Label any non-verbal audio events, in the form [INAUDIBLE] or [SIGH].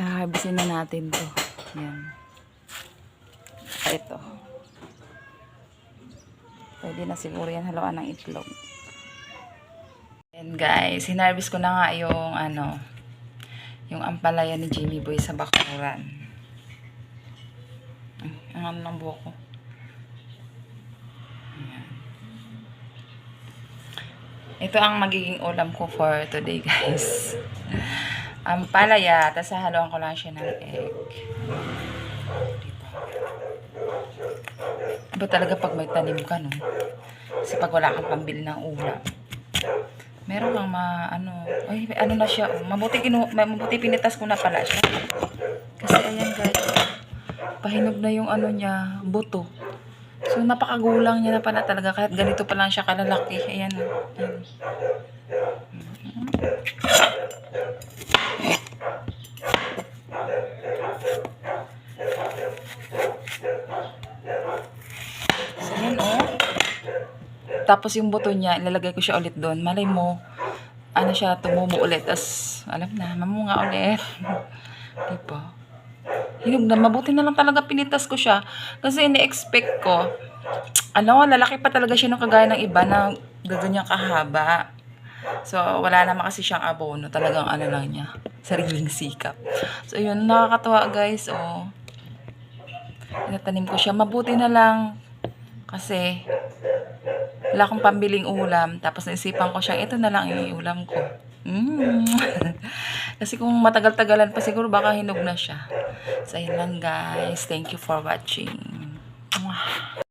Hahabisin na natin to. Yan. Ito. Pwede na siguro yan haluan ng itlog. And guys, hinarvest ko na nga yung ano, yung ampalaya ni Jimmy Boy sa bakuran. Ang ano ng buhok ko. Ayan. Ito ang magiging ulam ko for today guys. [LAUGHS] Ampalaya, tapos haluan ko lang siya ng egg. Diba? Iba talaga pag may tanim ka, no? Kasi pag wala kang pambili ng ulam. Meron kang ma, ano, ay, ano na siya, oh. mabuti, kinu, mabuti pinitas ko na pala siya. Kasi ayan guys, pahinog na yung ano niya, buto. So, napakagulang niya na pala talaga, kahit ganito pa lang siya kalalaki. Ayan, oh. ayan. So, oh. Tapos yung buto niya, ilalagay ko siya ulit doon. Malay mo, ano siya, tumubo ulit. Tapos, alam na, mamunga ulit. [LAUGHS] diba? Hinog na, mabuti na lang talaga pinitas ko siya. Kasi ini-expect ko, ano, lalaki pa talaga siya ng kagaya ng iba na gaganyan kahaba. So, wala naman kasi siyang abono. Talagang ano lang niya, sariling sikap. So, yun, nakakatawa guys. Oh, inatanim ko siya. Mabuti na lang kasi wala akong pambiling ulam. Tapos naisipan ko siya, ito na lang yung ulam ko. Mm. [LAUGHS] Kasi kung matagal-tagalan pa siguro baka hinog na siya. So, ayun lang guys. Thank you for watching. Mwah.